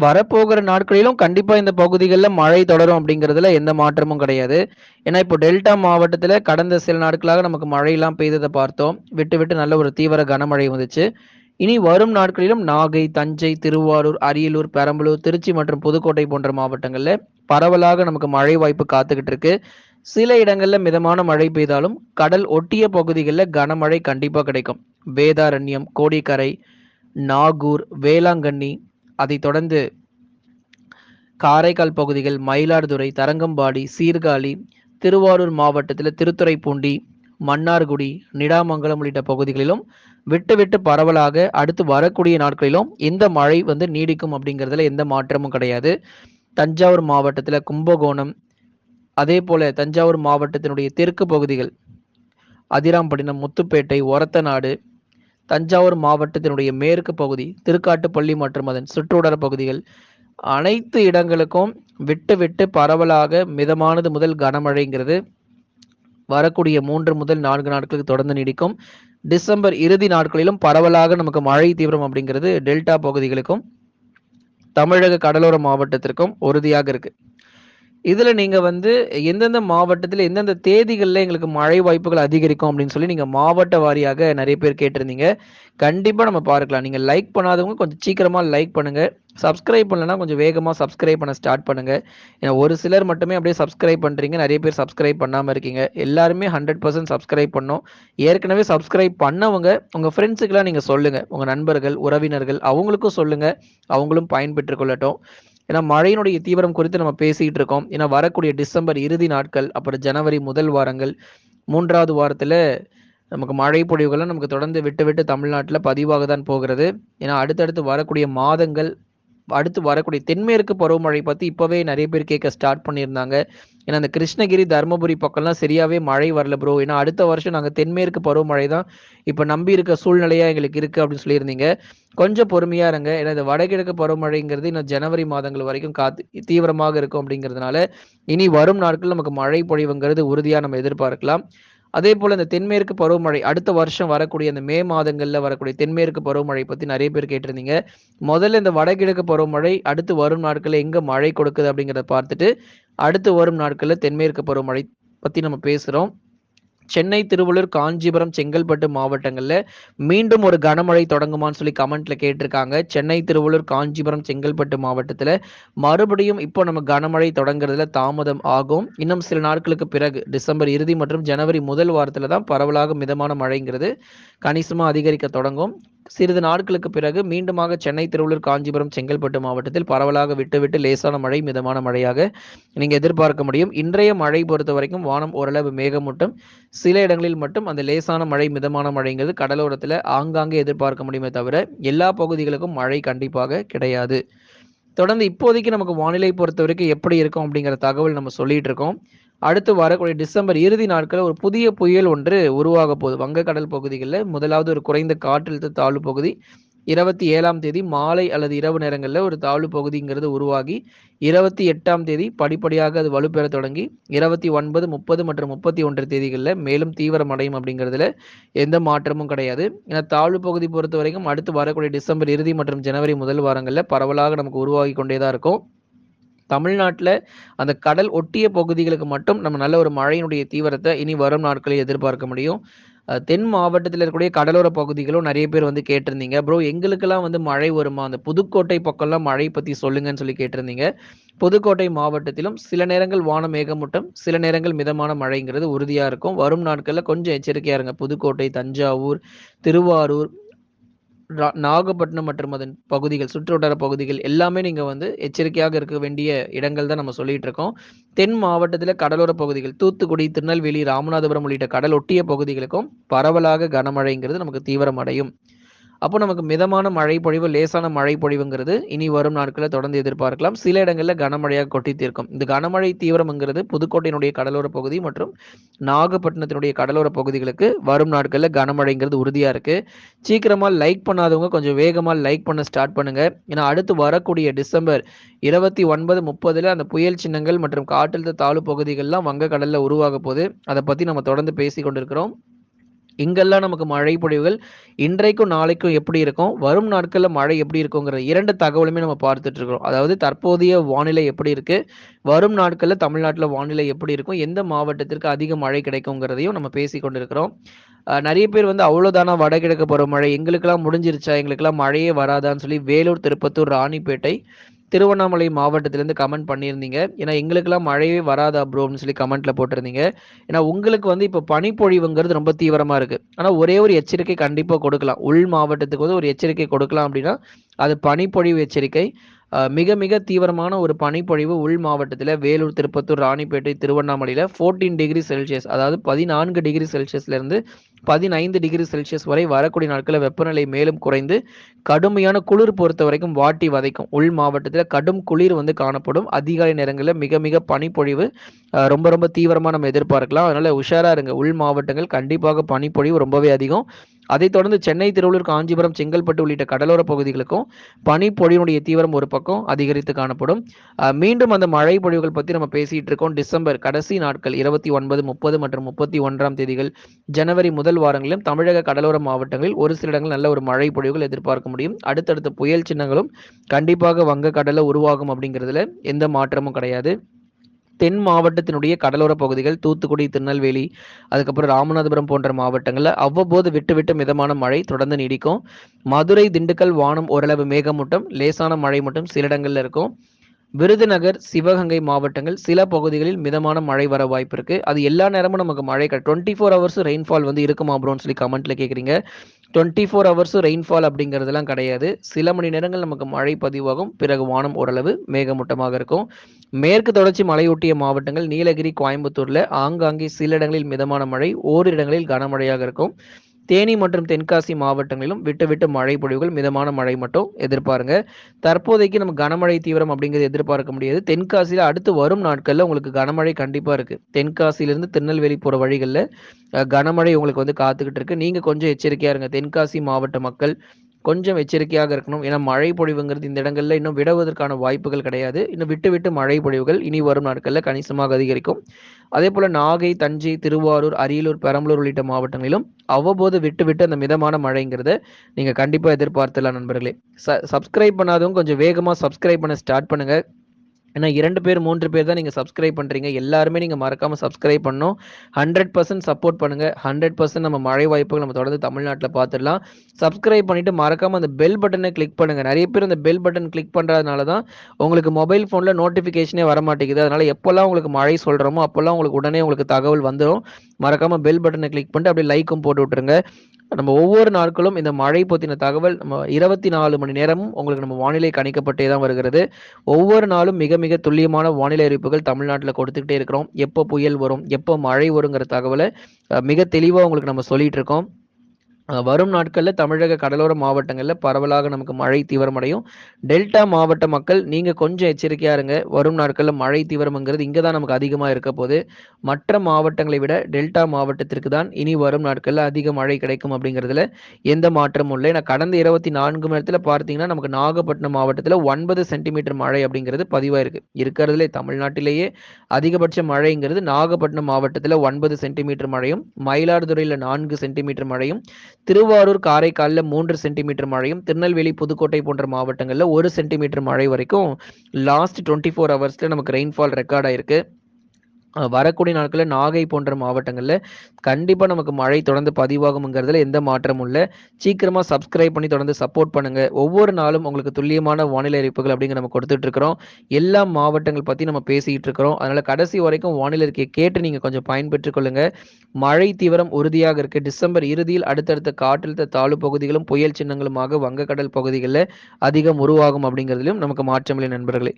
வரப்போகிற நாட்களிலும் கண்டிப்பா இந்த பகுதிகளில் மழை தொடரும் அப்படிங்கிறதுல எந்த மாற்றமும் கிடையாது. ஏன்னா இப்போ டெல்டா மாவட்டத்தில் கடந்த சில நாட்களாக நமக்கு மழையெல்லாம் பெய்ததை பார்த்தோம். விட்டு விட்டு நல்ல ஒரு தீவிர கனமழை வந்துச்சு. இனி வரும் நாட்களிலும் நாகை தஞ்சை திருவாரூர் அரியலூர் பெரம்பலூர் திருச்சி மற்றும் புதுக்கோட்டை போன்ற மாவட்டங்களில் பரவலாக நமக்கு மழை வாய்ப்பு காத்துக்கிட்டு இருக்கு. சில இடங்களில் மிதமான மழை பெய்தாலும் கடல் ஒட்டிய பகுதிகளில் கனமழை கண்டிப்பாக கிடைக்கும். வேதாரண்யம் கோடிக்கரை நாகூர் வேளாங்கண்ணி அதைத் தொடர்ந்து காரைக்கால் பகுதிகள் மயிலாடுதுறை தரங்கம்பாடி சீர்காழி திருவாரூர் மாவட்டத்தில் திருத்துறைப்பூண்டி மன்னார்குடி நிடாமங்கலம் உள்ளிட்ட பகுதிகளிலும் விட்டு விட்டு பரவலாக அடுத்து வரக்கூடிய நாட்களிலும் இந்த மழை வந்து நீடிக்கும் அப்படிங்கிறதுல எந்த மாற்றமும் கிடையாது. தஞ்சாவூர் மாவட்டத்தில் கும்பகோணம் அதே போல தஞ்சாவூர் மாவட்டத்தினுடைய தெற்கு பகுதிகள் அதிராம்பட்டினம் முத்துப்பேட்டை ஒரத்தநாடு தஞ்சாவூர் மாவட்டத்தினுடைய மேற்கு பகுதி திருக்காட்டுப்பள்ளி மற்றும் அதன் சுற்றுவட்டார பகுதிகள் அனைத்து இடங்களுக்கும் விட்டு விட்டு பரவலாக மிதமானது முதல் கனமழைங்கிறது. வரக்கூடிய மூன்று முதல் நான்கு நாட்களுக்கு தொடர்ந்து நீடிக்கும். டிசம்பர் இறுதி நாட்களிலும் பரவலாக நமக்கு மழை தீவிரம் அப்படிங்கிறது டெல்டா பகுதிகளுக்கும் தமிழக கடலோர மாவட்டத்திற்கும் உறுதியாக இருக்குது இதுல நீங்க வந்து எந்தெந்த மாவட்டத்துல எந்தெந்த தேதிகள்ல எங்களுக்கு மழை வாய்ப்புகள் அதிகரிக்கும் அப்படின்னு சொல்லி நீங்க மாவட்ட வாரியாக நிறைய பேர் கேட்டிருந்தீங்க. கண்டிப்பா நம்ம பார்க்கலாம். நீங்க லைக் பண்ணாதவங்க கொஞ்சம் சீக்கிரமா லைக் பண்ணுங்க. சப்ஸ்கிரைப் பண்ணலன்னா கொஞ்சம் வேகமா சப்ஸ்கிரைப் பண்ண ஸ்டார்ட் பண்ணுங்க. ஏன்னா ஒரு சிலர் மட்டுமே அப்படியே சப்ஸ்கிரைப் பண்றீங்க. நிறைய பேர் சப்ஸ்கிரைப் பண்ணாம இருக்கீங்க. எல்லாருமே ஹண்ட்ரட் பர்சன்ட் சப்ஸ்கிரைப் பண்ணோம். ஏற்கனவே சப்ஸ்கிரைப் பண்ணவங்க உங்க ஃப்ரெண்ட்ஸுக்கெல்லாம் நீங்க சொல்லுங்க. உங்க நண்பர்கள் உறவினர்கள் அவங்களுக்கும் சொல்லுங்க. அவங்களும் பயன்பெற்றுக் கொள்ளட்டும். ஏன்னா மழையினுடைய தீவிரம் குறித்து நம்ம பேசிக்கிட்டு இருக்கோம். ஏன்னா வரக்கூடிய டிசம்பர் இறுதி நாட்கள் அப்புறம் ஜனவரி முதல் வாரங்கள் மூன்றாவது வாரத்துல நமக்கு மழை பொழிவுகள்லாம் நமக்கு தொடர்ந்து விட்டு விட்டு தமிழ்நாட்டில் பதிவாக தான் போகிறது. ஏன்னா அடுத்தடுத்து வரக்கூடிய மாதங்கள் அடுத்து வரக்கூடிய தென்மேற்கு பருவமழை பற்றி இப்போவே நிறைய பேர் கேட்க ஸ்டார்ட் பண்ணியிருந்தாங்க. ஏன்னா அந்த கிருஷ்ணகிரி தருமபுரி பக்கம்லாம் சரியாவே மழை வரல ப்ரோ ஏன்னா அடுத்த வருஷம் நாங்கள் தென்மேற்கு பருவமழை தான் இப்போ நம்பி இருக்க சூழ்நிலையா எங்களுக்கு இருக்கு அப்படின்னு சொல்லியிருந்தீங்க. கொஞ்சம் பொறுமையா இருங்க. ஏன்னா இந்த வடகிழக்கு பருவமழைங்கிறது இன்னும் ஜனவரி மாதங்கள் வரைக்கும் காத்து தீவிரமாக இருக்கும் அப்படிங்கிறதுனால இனி வரும் நாட்கள் நமக்கு மழை பொழிவுங்கிறது உறுதியா நம்ம எதிர்பார்க்கலாம். அதே போல இந்த தென்மேற்கு பருவமழை அடுத்த வருஷம் வரக்கூடிய இந்த மே மாதங்கள்ல வரக்கூடிய தென்மேற்கு பருவமழை பத்தி நிறைய பேர் கேட்டிருந்தீங்க. முதல்ல இந்த வடகிழக்கு பருவமழை அடுத்து வரும் நாட்கள்ல எங்க மழை கொடுக்குது அப்படிங்கிறத பார்த்துட்டு அடுத்து வரும் நாட்கள்ல தென்மேற்கு பருவமழை பத்தி நம்ம பேசுறோம். சென்னை திருவள்ளூர் காஞ்சிபுரம் செங்கல்பட்டு மாவட்டங்கள்ல மீண்டும் ஒரு கனமழை தொடங்குமான்னு சொல்லி கமெண்ட்ல கேட்டிருக்காங்க. சென்னை திருவள்ளூர் காஞ்சிபுரம் செங்கல்பட்டு மாவட்டத்துல மறுபடியும் இப்போ நம்ம கனமழை தொடங்குறதுல தாமதம் ஆகும். இன்னும் சில நாட்களுக்கு பிறகு டிசம்பர் இறுதி மற்றும் ஜனவரி முதல் வாரத்துல தான் பரவலாக மிதமான மழைங்கிறது கணிசமா அதிகரிக்க தொடங்கும். சிறிது நாட்களுக்கு பிறகு மீண்டுமாக சென்னை திருவள்ளூர் காஞ்சிபுரம் செங்கல்பட்டு மாவட்டத்தில் பரவலாக விட்டுவிட்டு லேசான மழை மிதமான மழையாக நீங்கள் எதிர்பார்க்க முடியும். இன்றைய மழை பொறுத்த வரைக்கும் வானம் ஓரளவு மேகமூட்டம். சில இடங்களில் மட்டும் அந்த லேசான மழை மிதமான மழைங்கிறது கடலோரத்தில் ஆங்காங்கே எதிர்பார்க்க முடியுமே தவிர எல்லா பகுதிகளுக்கும் மழை கண்டிப்பாக கிடையாது. தொடர்ந்து இப்போதைக்கு நமக்கு வானிலை பொறுத்த வரைக்கும் எப்படி இருக்கும் அப்படிங்கிற தகவல் நம்ம சொல்லிட்டு இருக்கோம். அடுத்து வரக்கூடிய டிசம்பர் இறுதி நாட்களில் ஒரு புதிய புயல் ஒன்று உருவாக போகுது. வங்கக்கடல் பகுதிகளில் முதலாவது ஒரு குறைந்த காற்றழுத்த தாழ்வு பகுதி. இருபத்தி ஏழாம் தேதி மாலை அல்லது இரவு நேரங்களில் ஒரு தாழ்வு பகுதிங்கிறது உருவாகி இருபத்தி எட்டாம் தேதி படிப்படியாக அது வலுப்பெற தொடங்கி இருபத்தி ஒன்பது முப்பது மற்றும் முப்பத்தி ஒன்று தேதிகளில் மேலும் தீவிரமடையும் அப்படிங்கிறதுல எந்த மாற்றமும் கிடையாது. ஏன்னா தாழ்வு பகுதி பொறுத்த வரைக்கும் அடுத்து வரக்கூடிய டிசம்பர் இறுதி மற்றும் ஜனவரி முதல் வாரங்களில் பரவலாக நமக்கு உருவாகி கொண்டே தான் இருக்கும். தமிழ்நாட்டில் அந்த கடல் ஒட்டிய பகுதிகளுக்கு மட்டும் நம்ம நல்ல ஒரு மழையினுடைய தீவிரத்தை இனி வரும் நாட்களில் எதிர்பார்க்க முடியும். தென் மாவட்டத்தில் இருக்கக்கூடிய கடலோர பகுதிகளும் நிறைய பேர் வந்து கேட்டிருந்தீங்க. ப்ரோ எங்களுக்கெல்லாம் வந்து மழை வருமா? அந்த புதுக்கோட்டை பக்கம்லாம் மழை பற்றி சொல்லுங்கன்னு சொல்லி கேட்டிருந்தீங்க. புதுக்கோட்டை மாவட்டத்திலும் சில நேரங்கள் வான மேகமூட்டம் சில நேரங்கள் மிதமான மழைங்கிறது உறுதியாக இருக்கும். வரும் நாட்களில் கொஞ்சம் எச்சரிக்கையாக இருங்க. புதுக்கோட்டை தஞ்சாவூர் திருவாரூர் நாகப்பட்டினம் மற்றும் அதன் பகுதிகள் சுற்றுவட்டார பகுதிகள் எல்லாமே நீங்கள் வந்து எச்சரிக்கையாக இருக்க வேண்டிய இடங்கள் தான் நம்ம சொல்லிட்டு இருக்கோம். தென் மாவட்டத்தில் கடலோர பகுதிகள் தூத்துக்குடி திருநெல்வேலி ராமநாதபுரம் உள்ளிட்ட கடல் ஒட்டிய பகுதிகளுக்கும் பரவலாக கனமழைங்கிறது நமக்கு தீவிரமடையும். அப்போ நமக்கு மிதமான மழை பொழிவு லேசான மழை பொழிவுங்கிறது இனி வரும் நாட்களில் தொடர்ந்து எதிர்பார்க்கலாம். சில இடங்களில் கனமழையாக கொட்டி தீர்க்கும். இந்த கனமழை தீவிரம்ங்கிறது புதுக்கோட்டையினுடைய கடலோர பகுதி மற்றும் நாகப்பட்டினத்தினுடைய கடலோர பகுதிகளுக்கு வரும் நாட்களில் கனமழைங்கிறது உறுதியாக இருக்கு. சீக்கிரமா லைக் பண்ணாதவங்க கொஞ்சம் வேகமாக லைக் பண்ண ஸ்டார்ட் பண்ணுங்க. ஏன்னா அடுத்து வரக்கூடிய டிசம்பர் இருபத்தி ஒன்பது முப்பதுல அந்த புயல் சின்னங்கள் மற்றும் காற்றழுத்த தாழ்வு பகுதிகள்லாம் வங்கக்கடலில் உருவாக போகுது அதை பற்றி நம்ம தொடர்ந்து பேசி கொண்டிருக்கிறோம். இங்கெல்லாம் நமக்கு மழை பொழிவுகள் இன்றைக்கும் நாளைக்கும் எப்படி இருக்கும்? வரும் நாட்களில் மழை எப்படி இருக்குங்கிற இரண்டு தகவலுமே நம்ம பார்த்துட்டு இருக்கிறோம். அதாவது தற்போதைய வானிலை எப்படி இருக்கு? வரும் நாட்களில் தமிழ்நாட்டில் வானிலை எப்படி இருக்கும்? எந்த மாவட்டத்திற்கு அதிக மழை கிடைக்குங்கிறதையும் நம்ம பேசி கொண்டிருக்கிறோம். நிறைய பேர் வந்து அவ்வளோதானா வடகிழக்கு பருவமழை? எங்களுக்கெல்லாம் முடிஞ்சிருச்சா? எங்களுக்கெல்லாம் மழையே வராதான்னு சொல்லி வேலூர் திருப்பத்தூர் ராணிப்பேட்டை திருவண்ணாமலை மாவட்டத்திலேருந்து கமெண்ட் பண்ணியிருந்தீங்க. ஏன்னா எங்களுக்கெல்லாம் மழையே வராதா ப்ரோ அப்படின்னு சொல்லி கமெண்ட்ல போட்டிருந்தீங்க. ஏன்னா உங்களுக்கு வந்து இப்போ பனிப்பொழிவுங்கிறது ரொம்ப தீவிரமா இருக்கு. ஆனால் ஒரே ஒரு எச்சரிக்கை கண்டிப்பாக கொடுக்கலாம். உள் மாவட்டத்துக்கு வந்து ஒரு எச்சரிக்கை கொடுக்கலாம் அப்படின்னா அது பனிப்பொழிவு எச்சரிக்கை. மிக மிக தீவிரமான ஒரு பனிப்பொழிவு உள் மாவட்டத்தில் வேலூர் திருப்பத்தூர் ராணிப்பேட்டை திருவண்ணாமலையில் ஃபோர்டீன் டிகிரி செல்சியஸ் அதாவது பதினான்கு டிகிரி செல்சியஸ்லேருந்து பதினைந்து டிகிரி செல்சியஸ் வரை வரக்கூடிய நாட்களில் வெப்பநிலை மேலும் குறைந்து கடுமையான குளிர் பொறுத்த வரைக்கும் வாட்டி வதைக்கும். உள் மாவட்டத்தில் கடும் குளிர் வந்து காணப்படும். அதிகாலை நேரங்களில் மிக மிக பனிப்பொழிவு ரொம்ப ரொம்ப தீவிரமாக நம்ம எதிர்பார்க்கலாம். அதனால உஷாராக இருங்க. உள் மாவட்டங்கள் கண்டிப்பாக பனிப்பொழிவு ரொம்பவே அதிகம். அதைத் தொடர்ந்து சென்னை திருவள்ளூர் காஞ்சிபுரம் செங்கல்பட்டு உள்ளிட்ட கடலோர பகுதிகளுக்கும் பனிப்பொழிவுடைய தீவிரம் ஒரு பக்கம் அதிகரித்து காணப்படும். மீண்டும் அந்த மழை பொழிவுகள் பற்றி நம்ம பேசிட்டு இருக்கோம். டிசம்பர் கடைசி நாட்கள் இருபத்தி ஒன்பது முப்பது மற்றும் முப்பத்தி ஒன்றாம் தேதிகள் ஜனவரி முதல் வாரங்களிலும் தமிழக கடலோர மாவட்டங்களில் ஒரு சில இடங்கள் நல்ல ஒரு மழை பொழிவுகள் எதிர்பார்க்க முடியும். அடுத்தடுத்த புயல் சின்னங்களும் கண்டிப்பாக வங்க உருவாகும் அப்படிங்கிறதுல எந்த மாற்றமும் கிடையாது. தென் மாவட்டத்தினுடைய கடலோர பகுதிகள் தூத்துக்குடி திருநெல்வேலி அதுக்கப்புறம் ராமநாதபுரம் போன்ற மாவட்டங்களில் அவ்வப்போது விட்டு விட்டு மிதமான மழை தொடர்ந்து நீடிக்கும். மதுரை திண்டுக்கல் வானம் ஓரளவு மேகமூட்டம் லேசான மழை மட்டும் சில இடங்களில் இருக்கும். விருதுநகர் சிவகங்கை மாவட்டங்கள் சில பகுதிகளில் மிதமான மழை வர வாய்ப்பு இருக்கு. அது எல்லா நேரமும் நமக்கு மழை டுவெண்ட்டி ஃபோர் ஹவர்ஸ் ரெயின்ஃபால் வந்து இருக்குமா அப்படின்னு சொல்லி கமெண்ட்ல கேட்குறீங்க டுவெண்ட்டி ஃபோர் ஹவர்ஸ் ரெயின்ஃபால் அப்படிங்கிறதுலாம் கிடையாது. சில மணி நேரங்கள் நமக்கு மழை பதிவாகும். பிறகு வானம் ஓரளவு மேகமூட்டமாக இருக்கும். மேற்கு தொடர்ச்சி மலையொட்டிய மாவட்டங்கள் நீலகிரி கோயம்புத்தூர்ல ஆங்காங்கே சில இடங்களில் மிதமான மழை ஓரிரு இடங்களில் கனமழையாக இருக்கும். தேனி மற்றும் தென்காசி மாவட்டங்களிலும் விட்டு விட்டு மழை பொழிவுகள் மிதமான மழை மட்டும் எதிர்பாருங்க. தற்போதைக்கு நம்ம கனமழை தீவிரம் அப்படிங்கிறது எதிர்பார்க்க முடியாது. தென்காசியில் அடுத்து வரும் நாட்களில் உங்களுக்கு கனமழை கண்டிப்பாக இருக்குது தென்காசியிலிருந்து திருநெல்வேலி போகிற வழிகளில் கனமழை உங்களுக்கு வந்து காத்துக்கிட்டு இருக்கு. நீங்கள் கொஞ்சம் எச்சரிக்கையாக இருங்க. தென்காசி மாவட்ட மக்கள் கொஞ்சம் எச்சரிக்கையாக இருக்கணும். ஏன்னா மழை பொழிவுங்கிறது இந்த இடங்கள்ல இன்னும் விடுவதற்கான வாய்ப்புகள் கிடையாது. இன்னும் விட்டு விட்டு மழை பொழிவுகள் இனி வரும் நாட்களில் கணிசமாக அதிகரிக்கும். அதே போல நாகை தஞ்சை திருவாரூர் அரியலூர் பெரம்பலூர் உள்ளிட்ட மாவட்டங்களிலும் அவ்வப்போது விட்டு விட்டு அந்த மிதமான மழைங்கிறத நீங்க கண்டிப்பா எதிர்பார்த்தலாம் நண்பர்களே. ச சப்ஸ்கிரைப் பண்ணாதவங்க கொஞ்சம் வேகமா சப்ஸ்கிரைப் பண்ண ஸ்டார்ட் பண்ணுங்க. ஏன்னா இரண்டு பேர் மூன்று பேர் தான் நீங்கள் சப்ஸ்கிரைப் பண்ணுறீங்க எல்லாருமே நீங்கள் மறக்காமல் சப்ஸ்கிரைப் பண்ணோம் ஹண்ட்ரட் பர்சன்ட் சப்போர்ட் பண்ணுங்கள் ஹண்ட்ரட் பர்சன்ட் நம்ம மழை வாய்ப்புகள் நம்ம தொடர்ந்து தமிழ்நாட்டில் பார்த்துடலாம். சப்ஸ்கிரைப் பண்ணிட்டு மறக்காமல் அந்த பெல் பட்டனை கிளிக் பண்ணுங்கள் நிறைய பேர் அந்த பெல் பட்டன் கிளிக் பண்ணுறதுனால தான் உங்களுக்கு மொபைல் ஃபோனில் நோட்டிஃபிகேஷனே வர மாட்டேங்குது அதனால் எப்போல்லாம் உங்களுக்கு மழை சொல்கிறோமோ அப்போல்லாம் உங்களுக்கு உடனே உங்களுக்கு தகவல் வந்துடும். மறக்காமல் பெல் பட்டனை கிளிக் பண்ணிட்டு அப்படியே லைக்கும் போட்டு விட்டுருங்க. நம்ம ஒவ்வொரு நாட்களும் இந்த மழை பற்றின தகவல் நம்ம இருபத்தி நாலு மணி நேரமும் உங்களுக்கு நம்ம வானிலை கணிக்கப்பட்டே தான் வருகிறது. ஒவ்வொரு நாளும் மிக மிக துல்லியமான வானிலை அறிவிப்புகள் தமிழ்நாட்டில் கொடுத்துக்கிட்டே இருக்கிறோம். எப்போ புயல் வரும் எப்போ மழை வருங்கிற தகவலை மிக தெளிவாக உங்களுக்கு நம்ம சொல்லிட்டு இருக்கோம். வரும் நாட்களில் தமிழக கடலோர மாவட்டங்களில் பரவலாக நமக்கு மழை தீவிரமடையும். டெல்டா மாவட்ட மக்கள் நீங்கள் கொஞ்சம் எச்சரிக்கையாக இருங்க. வரும் நாட்களில் மழை தீவிரம்ங்கிறது இங்கே தான் நமக்கு அதிகமாக இருக்க போது மற்ற மாவட்டங்களை விட டெல்டா மாவட்டத்திற்கு தான் இனி வரும் நாட்களில் அதிக மழை கிடைக்கும் அப்படிங்கிறதுல எந்த மாற்றமும் இல்லை. ஏன்னா கடந்த இருபத்தி நான்கு மணி நேரத்தில் பார்த்தீங்கன்னா நமக்கு நாகப்பட்டினம் மாவட்டத்தில் ஒன்பது சென்டிமீட்டர் மழை அப்படிங்கிறது பதிவாயிருக்கு இருக்கிறதுலே தமிழ்நாட்டிலேயே அதிகபட்ச மழைங்கிறது நாகப்பட்டினம் மாவட்டத்தில் ஒன்பது சென்டிமீட்டர் மழையும் மயிலாடுதுறையில் நான்கு சென்டிமீட்டர் மழையும் திருவாரூர் காரைக்காலில் மூன்று சென்டிமீட்டர் மழையும் திருநெல்வேலி புதுக்கோட்டை போன்ற மாவட்டங்களில் ஒரு சென்டிமீட்டர் மழை வரைக்கும் லாஸ்ட் டுவெண்ட்டி ஃபோர் ஹவர்ஸில் நமக்கு ரெயின்ஃபால் ரெக்கார்ட் ஆயிருக்கு வரக்கூடிய நாட்களில் நாகை போன்ற மாவட்டங்களில் கண்டிப்பாக நமக்கு மழை தொடர்ந்து பதிவாகுங்கிறதுல எந்த மாற்றமும் இல்லை. சீக்கிரமாக சப்ஸ்கிரைப் பண்ணி தொடர்ந்து சப்போர்ட் பண்ணுங்கள் ஒவ்வொரு நாளும் உங்களுக்கு துல்லியமான வானிலை அறிவிப்புகள் அப்படிங்கிற நம்ம கொடுத்துட்டு இருக்கிறோம். எல்லா மாவட்டங்கள் பற்றி நம்ம பேசிக்கிட்டு இருக்கிறோம். அதனால் கடைசி வரைக்கும் வானிலை இருக்கையை கேட்டு நீங்கள் கொஞ்சம் பயன்பெற்றுக் கொள்ளுங்கள் மழை தீவிரம் உறுதியாக இருக்குது டிசம்பர் இறுதியில் அடுத்தடுத்த காற்றழுத்த தாழ்வு பகுதிகளும் புயல் சின்னங்களுமாக வங்கக்கடல் பகுதிகளில் அதிகம் உருவாகும் அப்படிங்கிறதுலையும் நமக்கு மாற்றமில்லை நண்பர்களே.